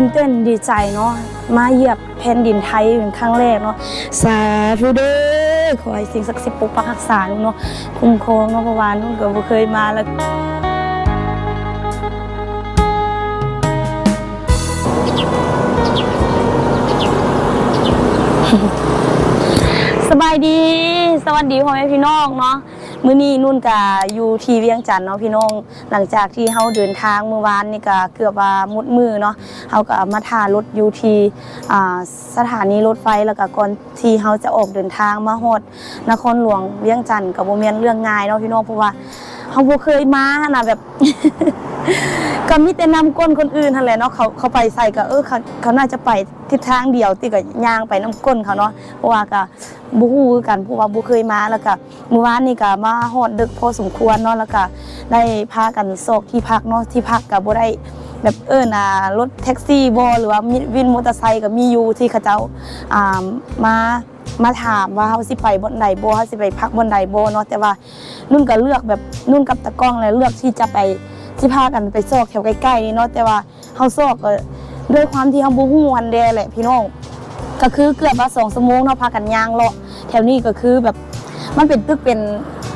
ตื่นเต้นดีใจเนาะมาเหยียบแผ่นดินไทยเป็นครั้งแรกเนาะสาธุเด้อขอให้สิ่งศักดิ์สิทธิ์ปกปักรักษาเนาะคุ้มครองเนาะเพระว่านุ่นก็บ่เคยมาแล้วสบายดี สวัสดีพ่อแม่พี่น้องเนาะ มื้อนี้นุ่นกะอยู่ที่เวียงจันทน์เนาะพี่น้อง หลังจากที่เฮาเดินทางเมื่อวานนี่ก็เกือบว่ามุดมือเนาะเฮาก็มาท่ารถอยู่ที่อ่าสถานีรถไฟแล้วก็ก่อนที่เฮาจะออกเดินทางมาฮอดนครหลวงเวียงจันทน์ก็บ่แม่นเรื่องง่ายเนาะพี่น้องเพราะว่าเฮาบ่เคยมาขนาะแบบ ก็มีแต่นำก้นคนอื่นนั่นแหละเนาะเขาเขาไปใส่ก็เออเขาเขาน่าจะไปทิศทางเดียวติก็ย่างไปน้ำก้นเขาเนาะเพราะว่าก็บ่ฮู้คือกันเพราะว่าบ่เคยมาแล้วก็เมื่อวานนี่ก็มาฮอดดึกพอสมควรเนาะแล้วก็ได้พากันโศกที่พักเนาะที่พักก็บ่ได้แบบเอิ้นอ่ารถแท็กซี่บ่หรือว่ามีวินมอเตอร์ไซค์ก็มีอยู่ที่เขาเจ้าอ่ามามาถามว่าเฮาสิไปบนใดบ่เฮาสิไปพักบนใดบ่เนาะแต่ว่านุ่นก็เลือกแบบนุ่นกับตะก้องเลยเลือกที่จะไป ที่พากันไปซอกแถวใกล้ๆนี่เนาะแต่ว่าเฮาซอกก็ด้วยความที่เฮาบ่ฮู้วันแดแหละพี่น้องก็คือเกือบว่า2ชั่วโมงเนาะพากันย่างเลาะแถวนี้ก็คือแบบมันเป็นตึกเป็น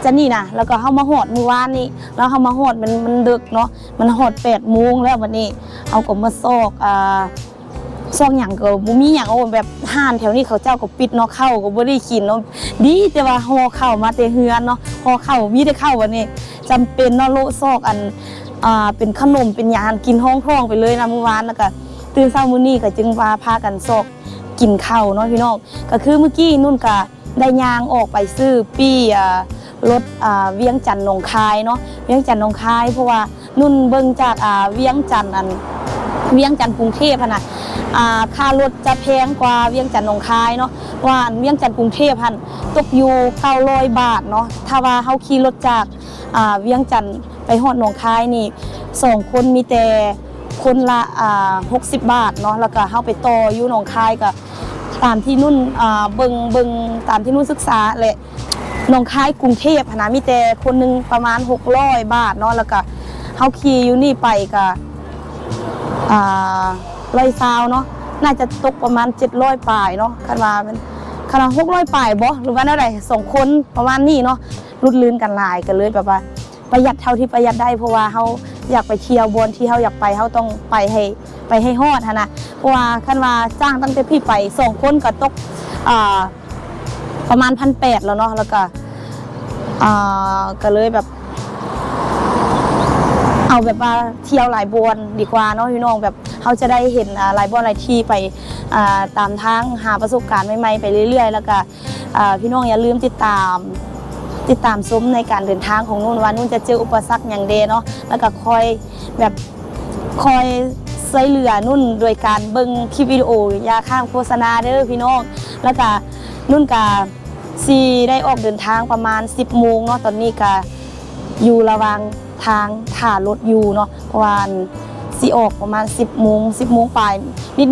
จะนี่นะแล้วก็เฮามาฮอดมื่อวานนี้แล้วเฮามาฮอดมันมันดึกเนาะมันฮอด8โมงแล้ววันนี้เฮาก็มาซอกอ่าซอกหยังก็บ่มีหยังเอาแบบห้านแถวนี้เขาเจ้าก็ปิดเนาะเข้าก็บ่ได้กินเนาะดีแต่ว่าห่อข้ามาแต่เฮือนเนาะห่อข้ามีแต่เข้าวันนี้จำเป็นเนาะโละซอกอัน อ่าเป็นขนมเป็นยานกินห้องท้องไปเลยนะเมื่อวานแล้วก็ตื่นเช้ามื้อนี้ก็จึงว่าพากันซอกกินข้าวเนาะพี่น้องก็คือเมื่อกี้นุ่นก็ได้ยางออกไปซื้อปี้อ่ารถอ่าเวียงจันทน์หนองคายเนาะเวียงจันทน์หนองคาย เพราะว่านุ่นเบิ่งจากอ่าเวียงจันทน์อันเวียงจันทน์กรุงเทพนะอ่าค่ารถจะแพงกว่าเวียงจันทน์หนองคายเนาะว่าเวียงจันทน์กรุงเทพหันตกอยู่900บาทเนาะถ้าว่าเฮาขี่รถจากอ่าเวียงจันทน์ ไปฮอดหนองคายนี่สองคนมีแต่คนละอ่า60บาทเนาะแล้วก็เฮาไปต่ออยู่หนองคายก็ตามที่นุ่นอ่าเบิงเบิงตามที่นุ่นศึกษาแหละหนองคายกรุงเทพหั้นนะมีแต่คนหนึงประมาณ600บาทเนาะแล้วก็เฮาขี่อยู่นี่ไปก็อ่าร้อยซาวเนาะน่าจะตกประมาณ700ปลายเนาะคันว่ามันคันว่า600ปลายบ่หรือว่าเท่าใดสองคนประมาณนี้เนาะรุดลื่นกันหลายกันเลยแบบว่า ประหยัดเท่าที่ประหยัดได้เพราะว่าเขาอยากไปเที่ยวบนที่เขาอยากไปเขาต้องไปให้ไปให้ฮอดนะเพราะว่าคันว่าจ้างตั้งแต่พี่ไปสองคนก็ตกประมาณพันแปดแล้วเนาะแล้วก็อ่าก็เลยแบบ เอาแบบว่าเที่ยวหลายบวนดีกว่าเนาะพี่น้องแบบเขาจะได้เห็นหลายบวนหลายที่ไปตามทางหาประสบการณ์ใหม่ๆไปเรื่อย ๆ แล้วก็พี่น้องอย่าลืมติดตาม ติดตามซุ้มในการเดินทางของนุ่นว่านุ่นจะเจออุปสรรคอย่างเดเนาะแล้วก็คอยแบบคอยช่วยเหลือนุ่นโดยการเบิ่งคลิปวิดีโอยาข้างโฆษณาเด้อพี่น้องแล้วก็นุ่นกาซีได้ออกเดินทางประมาณ 10โมงเนาะตอนนี้ก็อยู่ระว่างทางถ่ารถอยู่เนาะเพราะว่าซีออกประมาณ 10โมง10โมงปลาย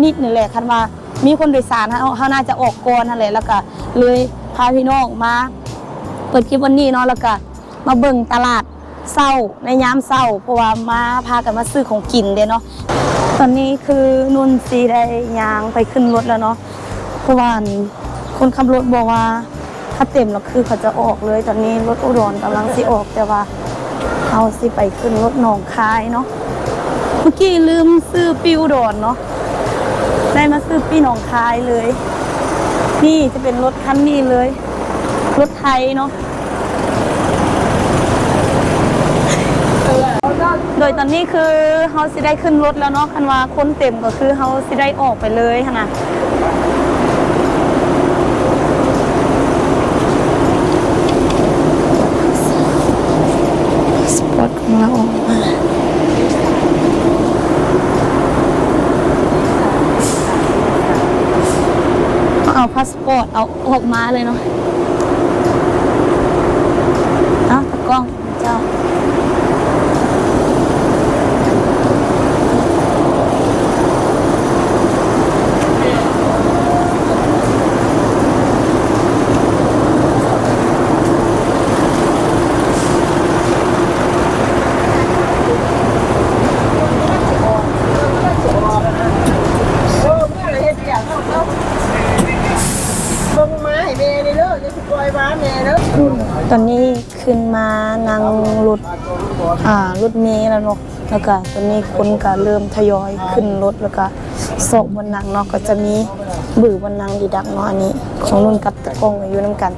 นิดๆนี่แหละคันว่ามีคนโดยสารเขาเขาน่าจะออกก่อนนั่นแหละแล้วก็เลยพาพี่น้องมา เปิดคลิปวันนี้เนาะแล้วก็มาเบิ่งตลาดเศร้าในยามเศร้าเพราะว่ามาพากันมาซื้อของกินเด้เนาะตอนนี้คือนุ่นซีได้ยางไปขึ้นรถแล้วเนาะเพราะว่าคนขับรถบอกว่า ถ้าเต็มแล้วคือเขาจะออกเลยตอนนี้รถอุดรกำลังสิออกแต่ว่าเอาสิไปขึ้นรถหนองคายเนาะเมื่อกี้ลืมซื้อปิวอุดรเนาะได้มาซื้อปีหนองคายเลย นี่จะเป็นรถคันนี้เลย รถไทยเนาะโดยตอนนี้คือเฮาสิได้ขึ้นรถแล้วเนาะคันว่าคนเต็มก็คือเฮาสิได้ออกไปเลยค่ะนะสปอตของเราออกมาเอาพาสปอร์ตเอาออกมาเลยเนาะ กล้องเจ้าตอนนี้ขึ้นมา นั่งรถอ่ารถเมล์แล้วเนาะแล้วก็ตอนนี้คนก็เริ่มทยอยขึ้นรถแล้วก็สอบบนนังเนาะก็จะมีบือบนนังดีดักเนาะอันนี้ ของนุ่นกับตะกงอยู่น้ำกัน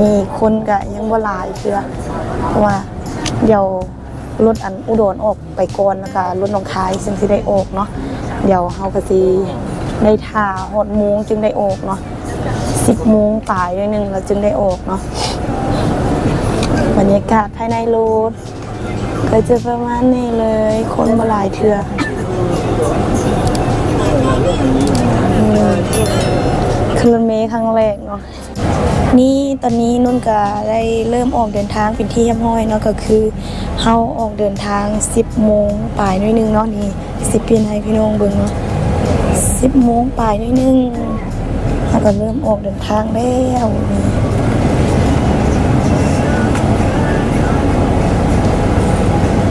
มีคนก็ยังบ่หลายเพื่อเพราะว่าเดี๋ยวรถอันอุดรออกไปก่อนแล้วก็รถหนองคายซึ่งสิได้ออกเนาะเดี๋ยวเฮาก็สิได้ท่าฮอดโมงจึงได้ออกเนาะ10โมงปลายด้วยหนึงแล้วจึงได้ออกเนาะ ยากาศภายในรถก็จะประมาณนี้เลย คนมาหลายเทืออืมคือรถเมล์ครั้งแรกเนาะนี่ตอนนี้นุ่นก็ได้เริ่มออกเดินทางเป็นที่เรียบร้อยเนาะก็คือเฮาออกเดินทาง 10โมงปลายนิดนึงเนาะนี่10ปีให้พี่น้องเบิ่งเนาะ10โมงปลายนิดนึงแล้วก็เริ่มออกเดินทางแล้วนี่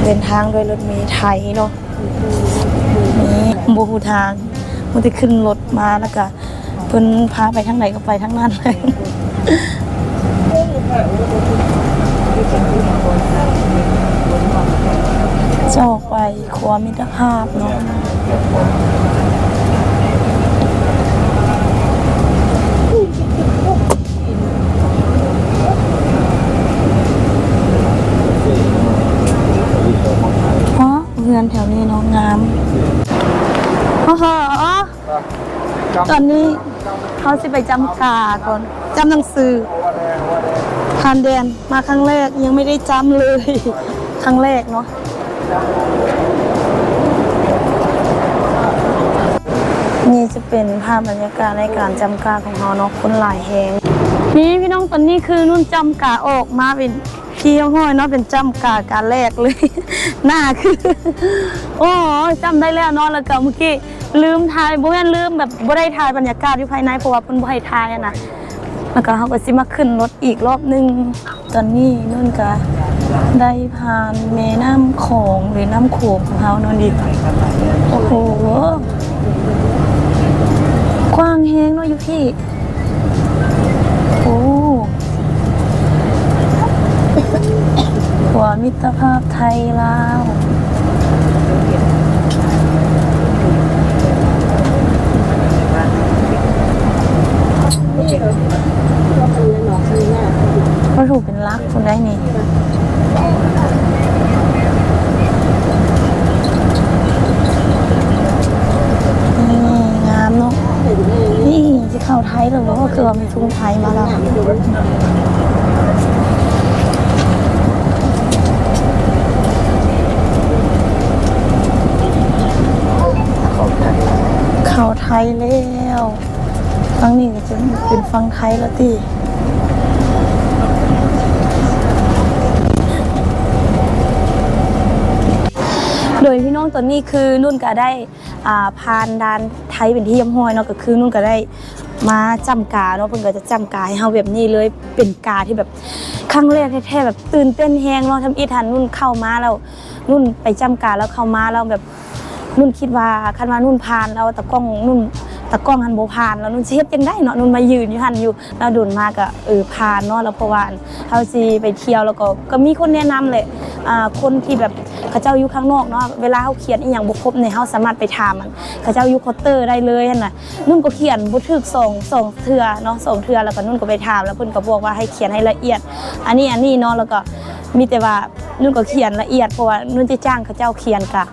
เดินทางโดยรถเมล์ไทยเนาะนี่บูฮูทางมันจะขึ้นรถมาแล้วก็เพิ่นพาไปทางไหนก็ไปทางนั้นเลยจะออกไปครัวมิตรภาพเนาะเพราะเพื่อนแถวนี้เนาะงามโอ้โหตอ นนี้เขาสิไปจำกาก่อนจำหนังสือผ่านแดนมาครั้งแรกยังไม่ได้จำเลย ครั้งแรกเนาะนี่จะเป็นภาพบรรยากาศในการจำกาของเราเนาะคนหลายแหงนี่พี่น้องตอนนี้คือนุ่นจำกาออกมาเป็นพี่ห้อยเนาะเป็นจำกาการแรกเลย หน้าคือ โอ้จำได้แล้วเนาะแล้วก็เมื่อกี้ ลืมถ่ายบ่แม่นลืมแบบบ่ได้ถ่ายบรรยากาศอยู่ภายในเพราะว่าเพิ่นบ่ให้ถ่ายอะนะแล้วก็เฮาก็สิมาขึ้นรถอีกรอบหนึงตอนนี้นุ่นก็ได้ผ่านแม่น้ำโขงหรือน้ำโขงของเฮาเนาะดิโอ้โหกว้างแฮงเนาะอยู่พี่โอ้หัวมิตรภาพไทยลาว ก็ถูกเป็นรักคนได้นี่นี่งามเนาะนี่จะเข้าไทยหรือว่าคือว่ามีทุ่งไทยมาแล้ว ยแล้วฟังนี่ก็จะเป็นฟังไทยแล้วติโดยพี่น้องตอนนี้คือนุ่นก็ได้อ่าผ่านด่านไทยเป็นที่เยี่ยมห้อยเนาะก็คือนุ่นก็ได้มาจำกาเนาะเพิ่นก็จะจำกาให้เฮาแบบนี้เลยเป็นกาที่แบบครั้งแรกแท้ๆแบบตื่นเต้นแฮงเนาะทำอีทันนุ่นเข้ามาแล้วนุ่นไปจำกาแล้วเข้ามาแล้วแบบ นุ่นคิดว่าคันว่านุ่นผ่านแล้วตะกล้องนุ่นตะกล้องหันโบผ่านแล้วนุ่นเฮ็ดจังได้เนาะนุ่นมายืนอยู่หันอยู่แล้วดุนมากอะเออผ่านเนาะแล้วเพราะว่าเฮาสิไปเที่ยวแล้วก็ก็มีคนแนะนำแหละอ่าคนที่แบบเขาเจ้าอยู่ข้างนอกเนาะเวลาเฮาเขียนอีหยังบ่ครบเนี่ยเฮาสามารถไปถามมันเขาเจ้าอยู่เคาน์เตอร์ได้เลยหั่นน่ะนุ่นก็เขียนบ่ถูกส่งส่งเทื่อเนาะส่งเทื่อแล้วก็นุ่นก็ไปถามแล้วเพิ่นก็บอกว่าให้เขียนให้ละเอียด อันนี้อันนี้เนาะแล้วก็มีแต่ว่านุ่นก็เขียนละเอียดเพราะว่านุ่นจะจ้างเขาเจ้าเขียนกะ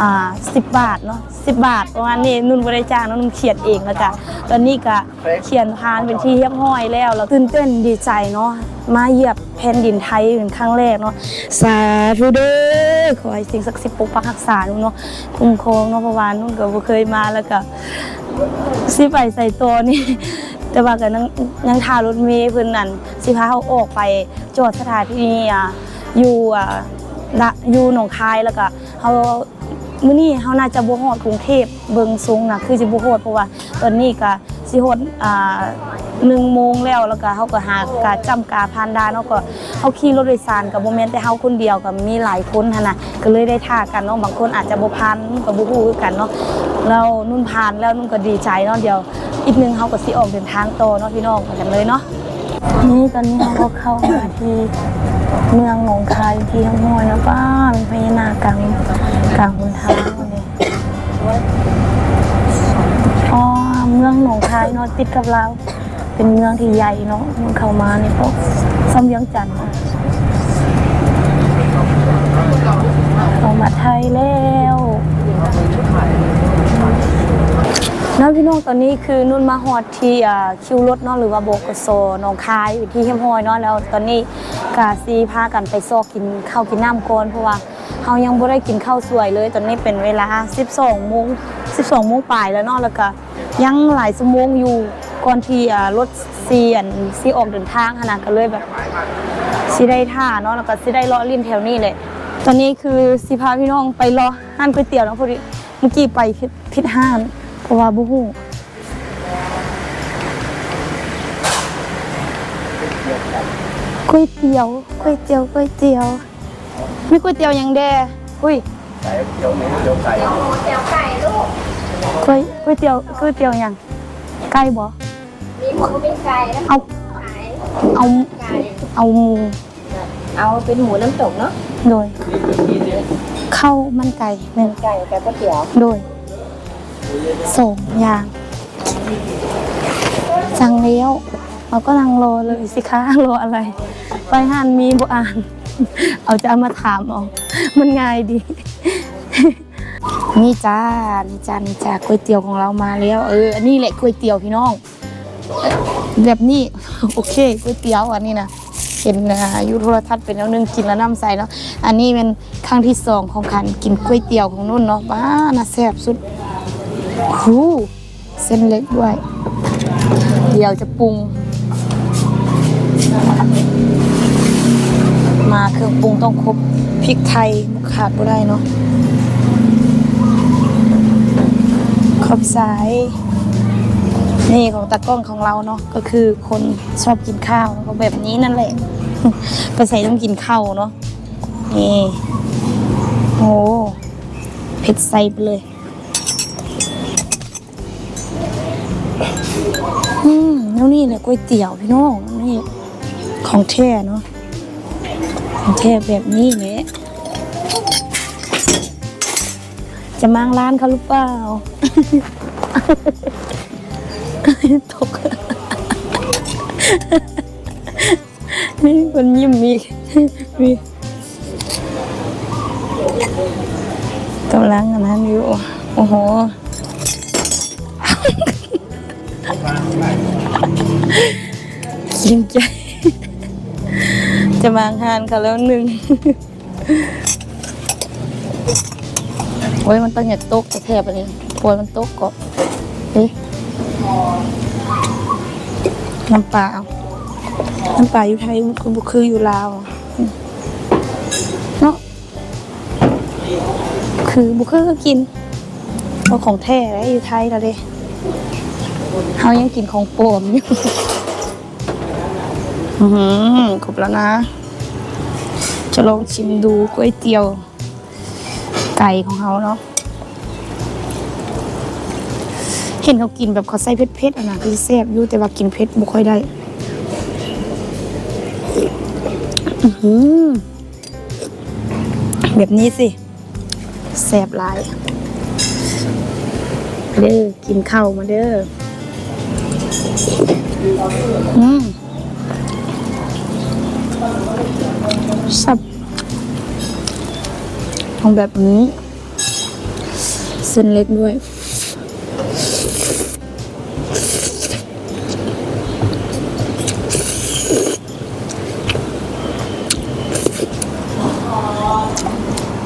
อ่าสิบบาทเนาะสิบบาทประมาณนี้นุ่นบริจาคเนาะนุ่นเขียนเองแล้วจ้ะตอนนี้ก็เขียนพานเป็นที่เรียบร้อยแล้วแล้วตื่นเต้นดีใจเนาะมาเหยียบแผ่นดินไทยเป็นครั้งแรกเนาะสาธุเด้อขอให้สิ่งศักดิ์สิทธิ์ปกปักรักษานุ่นเนาะคุ้มครองเนาะเพราะว่านุ่นก็บ่เคยมาแล้วก็สิไปใส่ตัวนี่แต่ว่าก็ยังยังทารถเมล์เพิ่นนั่นสิพาเขาออกไปจอดสถานที่อะอยู่อะละอยู่หนองคายแล้วก็เขา มื้อนี้เฮาน่าจะบ่ฮอดกรุงเทพเบิ่งสูงน่ะคือสิบ่ฮอดเพราะว่าตอนนี้ก็สิฮอดอ่า1โมงแล้วแล้วก็เฮาก็หากาจำกาผ่านด่านเนาะก็เฮาขี่รถโดยสารก็บ่แม่นแต่เฮาคนเดียวก็มีหลายคนหั่นน่ะก็เลยได้ท่ากันเนาะบางคนอาจจะบ่ผ่านก็บ่ฮู้คือกันเนาะแล้วนุ่นผ่านแล้วนุ่นก็ดีใจเนาะเดี๋ยวอีกนึงเฮาก็สิออกเดินทางต่อเนาะพี่น้องกันเลยเนาะ นี่ตอนนี้เราก็เข้ามาที่เมืองหนองคายที่ห้วยนะป้ามีพญานาคกลางกลางบนทางเลยอ๋อเมืองหนองคายเนาะติดกับเราเป็นเมืองที่ใหญ่เนาะเข้ามานี่ก็ซ้ำเวียงจันทน์เข้ามาไทยแล้ว แล้วพี่น้องตอนนี้คือนุ่นมาฮอดที่คิวรถเนาะหรือว่าโบกโซนองคายอยู่ที่เฮมฮอยเนาะแล้วตอนนี้กาซีพากันไปซอกกินข้าวกินน้ำก่อนเพราะว่าเฮายังบ่ได้กินข้าวสวยเลย ตอนนี้เป็นเวลา 12โมง12โมงปลายแล้วเนาะแล้วก็ยังหลายชั่วโมงอยู่ก่อนที่รถเซีอันซีออกเดินทางขนาดก็เลยแบบสิได้ท่าเนาะแล้วก็สิได้เลาะลิ้นแถวนี้เลยตอนนี้คือสิพาพี่น้องไปรอห้านก๋วยเตี๋ยวเนาะพอดีเมื่อกี้ไปผิดผิดห้าน เพราะว่าบ่ฮู้ก๋วยเตี๋ยวก๋วยเตี๋ยวก๋วยเตี๋ยว มีก๋วยเตี๋ยวหยังแดอุ้ยไก่เดี๋ยวหมูเดี๋ยวไก่ก๋วยก๋วยเตี๋ยวก๋วยเตี๋ยวหยังไก่บ่มีหมูมีไก่แล้วเอาขายเอาไก่เอาหมูเอาเป็นหมูน้ำตกเนาะโดยข้าวมันไก่หนึ่งไก่กับก๋วยเตี๋ยวโดย สองอย่าง สั่งแล้วเราก็นั่งรอเลยสิคะรออะไร ไปหันมีบ่อ่าน เอาจะเอามาถามเอามันง่ายดี นี่จ้า นี่จ้า นี่จ้าก๋วยเตี๋ยวของเรามาแล้ว เออ อันนี้แหละก๋วยเตี๋ยวพี่น้อง แบบนี้ โอเคก๋วยเตี๋ยวอันนี้นะเห็นนะยุโทรทัศน์เป็นแล้วนึงกินแล้วน้ำใสเนาะ อันนี้เป็นครั้งที่สองของขันกินก๋วยเตี๋ยวของนุ่นเนาะบ้าน่าแซ่บสุด หูเส้นเล็กด้วย เดี๋ยวจะปรุง มาเครื่องปรุงต้องครบพริกไทยขาดไม่ได้เนาะขอบสายนี่ของตากล้องของเราเนาะก็คือคนชอบกินข้าวก็แบบนี้นั่นแหละก็ใส่ต้องกินข้าวเนาะนี่โอ้เผ็ดใสไปเลย อืมแล้วนี่แหละก๋วยเตี๋ยวพี่น้องนี่ของแท้เนาะแทบแบบนี้แหละจะมางร้านเขาหรือเปล่า ตกนี่คนยิ้มมีมีกำลังอันนั้นอยู่ โอ้โห เกรงใจ จะมางานเขาแล้วหนึ่งโอ้ยมันต้องอย่าตกจะแทบอันนี้ปวยมันตกก็เอ๊ะน้ำปลาเอาน้ำปลาอยู่ไทยคุณบุคืออยู่ลาวเนาะคือบุคือก็กินเพราะของแท้แล้วอยู่ไทยแล้วเด้ เขายังกินของปลอมอยู่ อือหือครบแล้วนะ จะลองชิมดูก๋วยเตี๋ยว ไก่ของเขาเนาะ เห็นเขากินแบบเขาใส่เผ็ดๆอะนะคือแซ่บอยู่แต่ว่ากินเผ็ดบ่ค่อยได้ อือหือแบบนี้สิแซ่บหลายเด้อกินข้าวมาเด้อ อืมสับทำแบบนี้ เส้นเล็กด้วย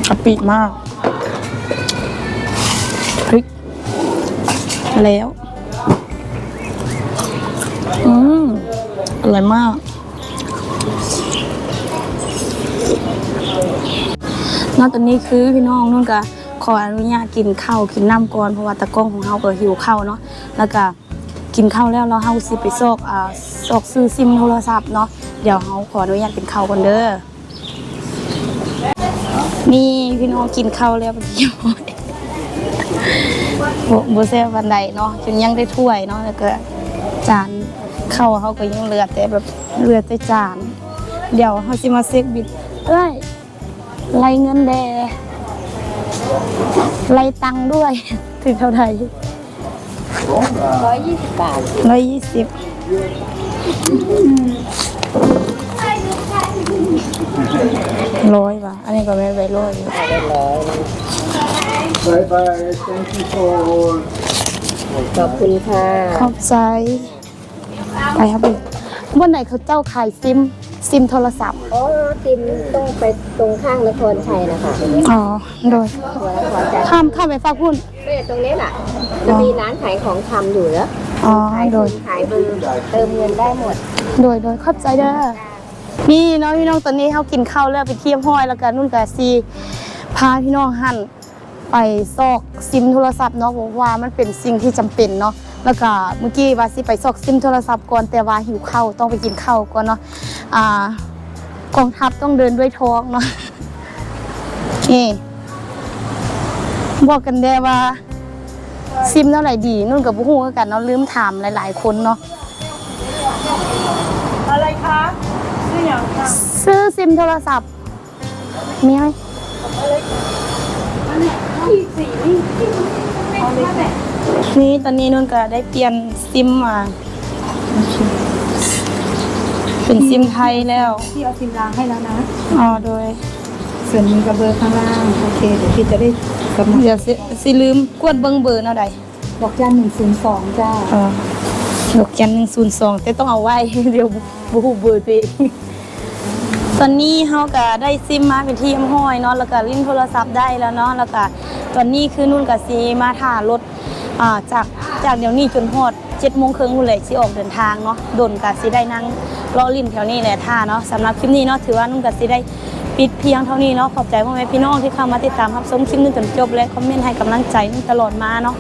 กะปิมาก พริก แล้ว ร่อยมาก นอกจากนี้คือพี่น้องนุ่นก็ขออนุญาตกินข้าวกินน้ำก่อนเพราะว่าตะก้องของเฮาก็หิวข้าวเนาะแล้วก็กินข้าวแล้วเราเฮาสิไปซอกอ่าซอกซื้อซิมโทรศัพท์เนาะเดี๋ยวเฮาขออนุญาตกินข้าวก่อนเด้อนี่พี่น้องกินข้าวแล้วเป็นที่ร้อยบ่บ่แซ่บวันใดเนาะจนยังได้ถ้วยเนาะแล้วก็จาน เข้าวเขาก็ยังเหลือแต่แบบเหลือแต่จาน เดี๋ยวเขาสิมาเซ็กบิดเอ้ยไล่เงินแดไล่ตังค์ด้วยถึงเท่าไหร่ร้อยยี่สิบบาทร้อยยี่สิบร้อยป่ะ อันนี้ก็ไม่ไปร้อยอยู่ Bye bye. Thank you for ขอบคุณค่ะ ขอบใจ ไปครับพี่วันไหนเขาเจ้าขายซิมซิมโทรศัพท์โอ้ติมต้องไปตรงข้างนครชัยนะคะอ๋อ โดย หัวนครชัยข้ามข้ามไปฝากพุ่นไม่ตรงนี้แหละจะมีร้านขายของชำอยู่แล้วอ๋อ ขายโดสิยนขายเบอร์เติมเงินได้หมด โดย โดยขอบใจเด้อ นี่น้องพี่น้องตอนนี้เขากินข้าวแล้วไปเที่ยวห้อยแล้วกันนุ่นกับซีพาพี่น้องหันไปซอกซิมโทรศัพท์เนาะผมว่ามันเป็นสิ่งที่จำเป็นเนาะ แล้วก็เมื่อกี้ว่าสิไปซอกซิมโทรศัพท์ก่อนแต่ว่าหิวข้าวต้องไปกินข้าวก่อนเนาะอ่ากองทัพต้องเดินด้วยท้องเนาะนี่บอกกันได้ว่าซิมเท่าไหร่ดีนุ่นกับบุ้งกันเนาะลืมถามหลายๆคนเนาะอะไรคะชื่ออย่างค่ะซื้อซิมโทรศัพท์มีไหมนี่ ตอนนี้นุ่นก็ได้เปลี่ยนซิมมาเป็นซิมไทยแล้วพี่เอาซิมล้างให้แล้วนะ อ๋อโดย ส่วนมีกระเบอร์ข้างล่างโอเคเดี๋ยวพี่จะได้กำหนดเดี๋ยวสิสิลืมกวดเบิงเบอร์เนาะใดบอกจ้าหนึ่งศูนย์สองจ้าเออดอกจันหนึ่งศูนย์สองแต่ต้องเอาไว้เดี๋ยวบูฮูเบอร์ตัวเองตอนนี้เฮาก็ได้ซิมมาเป็นที่ยมห้อยเนาะแล้วก็ลิ้นโทรศัพท์ได้แล้วเนาะแล้วก็ตอนนี้คือนุ่นกับซีมาถ่ารถ อ่าจากจากเดี๋ยวนี้จนฮอดเจ็ดโมงครึ่งเลยสิออกเดินทางเนาะดนกับซีได้นั่งรอลินแถวนี้แหละท่าเนาะสำหรับคลิปนี้เนาะถือว่านุ่นกับซีได้ปิดเพียงเท่านี้เนาะขอบใจพ่อแม่พี่น้องที่เข้ามาติดตามรับชมคลิปนี้จนจบและคอมเมนต์ให้กำลังใจนุ่นตลอดมาเนาะ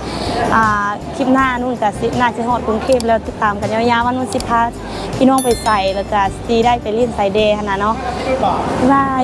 อ่าคลิปหน้านุ่นกับซีน่าจะฮอดกรุงเทพแล้วติดตามกันยาวๆว่านุ่นสิพาพี่น้องไปใส่แล้วก็ซีได้ไปลินใส่เดย์ขนาดเนาะบาย